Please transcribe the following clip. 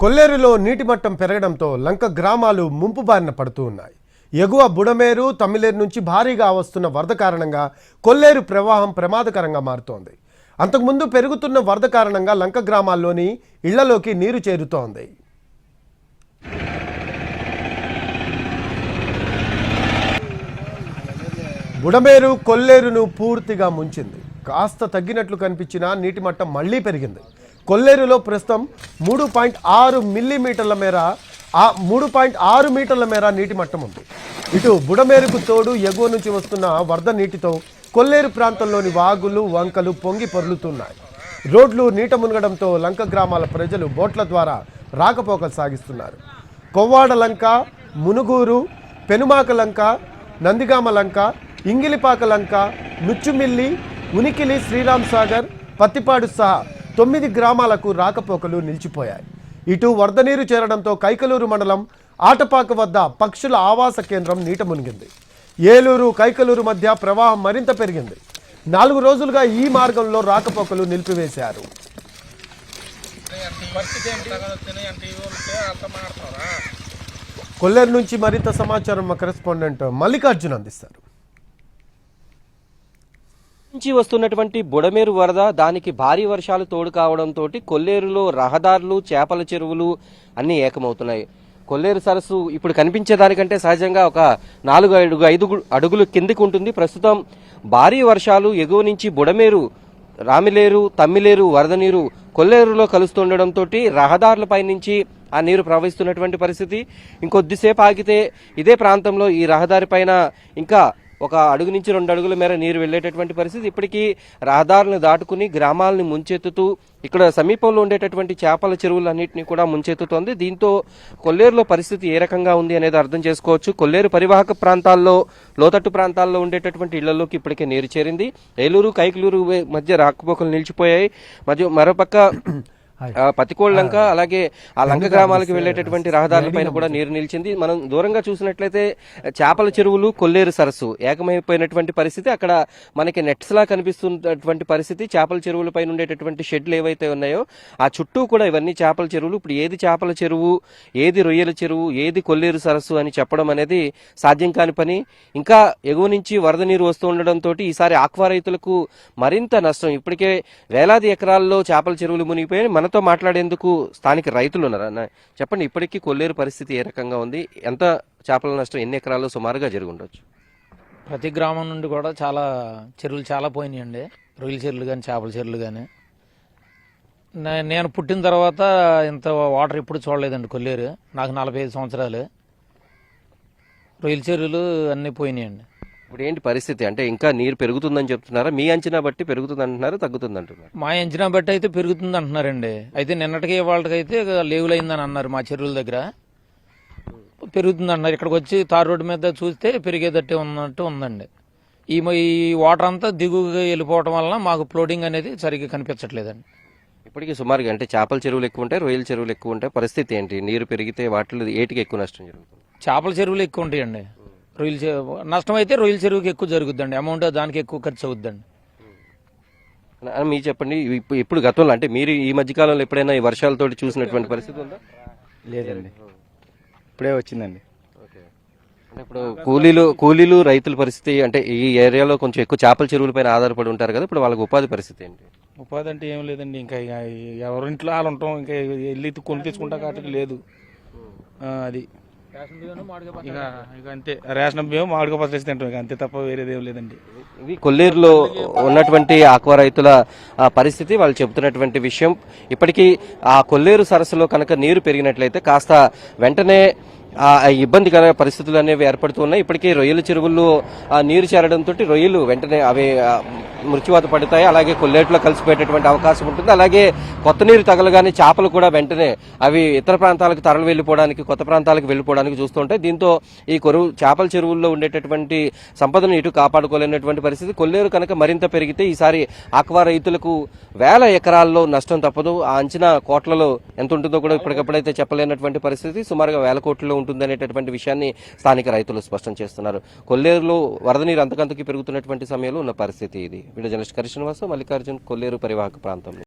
కొల్లేరులో నీటి మట్టం పెరగడంతో లంక గ్రామాలు ముంపు బారిన పడుతూ ఉన్నాయి. ఎగువ బుడమేరు తమిళేరు నుంచి భారీగా వస్తున్న వరద కారణంగా కొల్లేరు ప్రవాహం ప్రమాదకరంగా మారుతోంది. అంతకుముందు పెరుగుతున్న వరద కారణంగా లంక గ్రామాల్లోని ఇళ్ళలోకి నీరు చేరుతోంది. బుడమేరు కొల్లేరును పూర్తిగా ముంచింది. కాస్త తగ్గినట్లు కనిపించినా నీటి మట్టం మళ్ళీ పెరిగింది. కొల్లేరులో ప్రస్తుతం మూడు పాయింట్ ఆరు మిల్లీమీటర్ల మేర ఆ మూడు పాయింట్ ఆరు మీటర్ల మేర నీటి మట్టం ఉంది. ఇటు బుడమేరుకు తోడు ఎగువ నుంచి వస్తున్న వరద నీటితో కొల్లేరు ప్రాంతంలోని వాగులు వంకలు పొంగి పొర్లుతున్నాయి. రోడ్లు నీట మునగడంతో లంక గ్రామాల ప్రజలు బోట్ల ద్వారా రాకపోకలు సాగిస్తున్నారు. కొవ్వాడ లంక మునుగూరు పెనుమాక లంక నందిగామ లంక ఇంగిలిపాక లంక నుచ్చుమిల్లి ఉనికిలి శ్రీరామ్ సాగర్ పత్తిపాడు సహా తొమ్మిది గ్రామాలకు రాకపోకలు నిలిచిపోయాయి. ఇటు వరద నీరు చేరడంతో కైకలూరు మండలం ఆటపాక వద్ద పక్షుల ఆవాస కేంద్రం నీట మునిగింది. ఏలూరు కైకలూరు మధ్య ప్రవాహం మరింత పెరిగింది. నాలుగు రోజులుగా ఈ మార్గంలో రాకపోకలు నిలిపివేశారు. కొల్లేరు నుంచి మరింత సమాచారం మా కరెస్పాండెంట్ మల్లికార్జున్ అందిస్తారు. నుంచి వస్తున్నటువంటి బుడమేరు వరద దానికి భారీ వర్షాలు తోడు కావడంతో కొల్లేరులో రహదారులు చేపల చెరువులు అన్నీ ఏకమవుతున్నాయి. కొల్లేరు సరస్సు ఇప్పుడు కనిపించేదానికంటే సహజంగా ఒక నాలుగు అడుగు ఐదు అడుగులు కిందికి ఉంటుంది. ప్రస్తుతం భారీ వర్షాలు ఎగువ నుంచి బుడమేరు రామిలేరు తమ్మిలేరు వరద నీరు కొల్లేరులో కలుస్తుండడంతో రహదారులపై నుంచి ఆ నీరు ప్రవహిస్తున్నటువంటి పరిస్థితి. ఇంకొద్దిసేపు ఆగితే ఇదే ప్రాంతంలో ఈ రహదారి పైన ఇంకా ఒక అడుగు నుంచి రెండు అడుగుల మేర నీరు వెళ్ళేటటువంటి పరిస్థితి. ఇప్పటికీ రహదారులను దాటుకుని గ్రామాలని ముంచెత్తుతూ ఇక్కడ సమీపంలో ఉండేటటువంటి చేపల చెరువులన్నింటినీ కూడా ముంచెత్తుతోంది. దీంతో కొల్లేరులో పరిస్థితి ఏ రకంగా ఉంది అనేది అర్థం చేసుకోవచ్చు. కొల్లేరు పరివాహక ప్రాంతాల్లో లోతట్టు ప్రాంతాల్లో ఉండేటటువంటి ఇళ్ళలోకి ఇప్పటికే నీరు చేరింది. ఏలూరు కైకలూరు మధ్య రాకపోకలు నిలిచిపోయాయి. మధ్య మరోపక్క ఆ, పతికోళ్ళంక అలాగే ఆ లంక గ్రామాలకు వెళ్ళేటటువంటి రహదారులపైన కూడా నీరు నిలిచింది. మనం దూరంగా చూసినట్లయితే చేపల చెరువులు కొల్లేరు సరస్సు ఏకమైపోయినటువంటి పరిస్థితి. అక్కడ మనకి నెట్స్ లా కనిపిస్తున్నటువంటి పరిస్థితి. చేపల చెరువుల పైన ఉండేటటువంటి షెడ్లు ఏవైతే ఉన్నాయో ఆ చుట్టూ కూడా ఇవన్నీ చేపల చెరువులు. ఇప్పుడు ఏది చేపల చెరువు ఏది రొయ్యల చెరువు ఏది కొల్లేరు సరస్సు అని చెప్పడం అనేది సాధ్యం కాని పని. ఇంకా ఎగువ నుంచి వరద నీరు వస్తూ ఉండడంతో ఈసారి ఆక్వా రైతులకు మరింత నష్టం. ఇప్పటికే వేలాది ఎకరాల్లో చేపల చెరువులు మునిగిపోయాయి. మనతో మాట్లాడేందుకు స్థానిక రైతులు ఉన్నారు? చెప్పండి ఇప్పటికీ కొల్లేరు పరిస్థితి ఏ రకంగా ఉంది? ఎంత చేపల నష్టం ఎన్ని ఎకరాల్లో సుమారుగా జరిగి ఉండొచ్చు? ప్రతి గ్రామం నుండి కూడా చాలా చెరువులు చాలా పోయినాయండి. రొయ్యల చెరువులు కానీ చేపల చెరువులు కానీ నేను పుట్టిన తర్వాత ఇంత వాటర్ ఎప్పుడు చూడలేదండి కొల్లేరు. నాకు నలభై ఐదు సంవత్సరాలు. రొయ్యల చెరువులు అన్నీ పోయినాయండి. ఇప్పుడు ఏంటి పరిస్థితి? అంటే ఇంకా నీరు పెరుగుతుందని చెప్తున్నారా? మీ అంచనా బట్టి పెరుగుతుంది అంటున్నారా తగ్గుతుంది అంటున్నారు మా అంచనా బట్టి అయితే పెరుగుతుంది అంటున్నారండి అయితే నిన్నటికి వాళ్ళకైతే లేవులు అయిందని అన్నారు మా చెరువుల దగ్గర. పెరుగుతుంది అన్నారు ఇక్కడికి వచ్చి తారు రోడ్డు మీద చూస్తే పెరిగేటట్టే ఉన్నట్టు ఉందండి. ఈ ఈ వాటర్ అంతా దిగువగా వెళ్ళిపోవటం వలన మాకు ఫ్లోటింగ్ అనేది సరిగ్గా కనిపించట్లేదండి. ఇప్పటికీ సుమారుగా అంటే చేపల చెరువులు ఎక్కువ ఉంటాయి రొయ్యల చెరువులు ఎక్కువ ఉంటాయి. పరిస్థితి ఏంటి? నీరు పెరిగితే వాటిలో ఏటికి ఎక్కువ నష్టం జరుగుతుంది? చేపల చెరువులు ఎక్కువ ఉంటాయండి. రొయ్యల చెరువు నష్టం అయితే రొయ్యల చెరువుకి ఎక్కువ జరుగుద్దండి. అమౌంట్ దానికి ఎక్కువ ఖర్చు అవుద్దండి. అని మీరు చెప్పండి. ఇప్పు- ఇప్పుడు గతంలో అంటే మీరు ఈ మధ్యకాలంలో ఎప్పుడైనా ఈ వర్షాలతోటి చూసినటువంటి పరిస్థితి ఉందా? లేదండి. ఇప్పుడే వచ్చిందండి. ఇప్పుడు కూలీలు కూలీలు రైతుల పరిస్థితి అంటే ఈ ఏరియాలో కొంచెం ఎక్కువ చేపల చెరువులపైన ఆధారపడి ఉంటారు కదా ఇప్పుడు వాళ్ళకి ఉపాధి పరిస్థితి ఏంటి? ఉపాధి అంటే ఏం లేదండి. ఇంకా ఎవరింట్లో వాళ్ళు ఉంటాం. ఇంకా వెళ్ళి కొని తెచ్చుకుంటా కాటికి లేదు. ఆ, అది. ఇక ఇక అంతే. రేషన్ బియ్యం మామిడిగా పచ్చడి తింటాం ఇక అంతే తప్ప వేరేది ఏం లేదండి. ఇది కొల్లేరులో ఉన్నటువంటి ఆక్వా రైతుల ఆ, పరిస్థితి వాళ్ళు చెబుతున్నటువంటి విషయం. ఇప్పటికీ ఆ కొల్లేరు సరస్సులో కనుక నీరు పెరిగినట్లయితే కాస్త వెంటనే ఇబ్బందికర పరిస్థితులు అనేవి ఏర్పడుతున్నాయి ఇప్పటికీ రొయ్యల చెరువుల్లో నీరు చేరడంతో రొయ్యలు వెంటనే అవి మృత్యువాత పడతాయి. అలాగే కొల్లేట్లో కలిసిపోయేటటువంటి అవకాశం ఉంటుంది. అలాగే కొత్త నీరు తగలగానే చేపలు కూడా వెంటనే అవి ఇతర ప్రాంతాలకు తరలి వెళ్ళిపోవడానికి కొత్త ప్రాంతాలకు వెళ్ళిపోవడానికి చూస్తుంటాయి దీంతో ఈ కొరువు చేపల చెరువుల్లో ఉండేటటువంటి సంపదను ఇటు కాపాడుకోలేనటువంటి పరిస్థితి. కొల్లేరు కనుక మరింత పెరిగితే ఈసారి ఆక్వా రైతులకు వేల ఎకరాల్లో నష్టం తప్పదు. ఆ అంచనా కోట్లలో ఎంత ఉంటుందో కూడా ఇప్పటికప్పుడైతే చెప్పలేనటువంటి పరిస్థితి. సుమారుగా వేల కోట్లలో ఉంటుందనేటటువంటి విషయాన్ని స్థానిక రైతులు స్పష్టం చేస్తున్నారు. కొల్లేరులో వరద నీరు అంతకంతకి పెరుగుతున్నటువంటి సమయంలో ఉన్న పరిస్థితి ఇది. వీడియో జర్నలిస్ట్ కరిశ్రీనివాస మల్లికార్జున్ కొల్లేరు పరివాహక ప్రాంతంలో.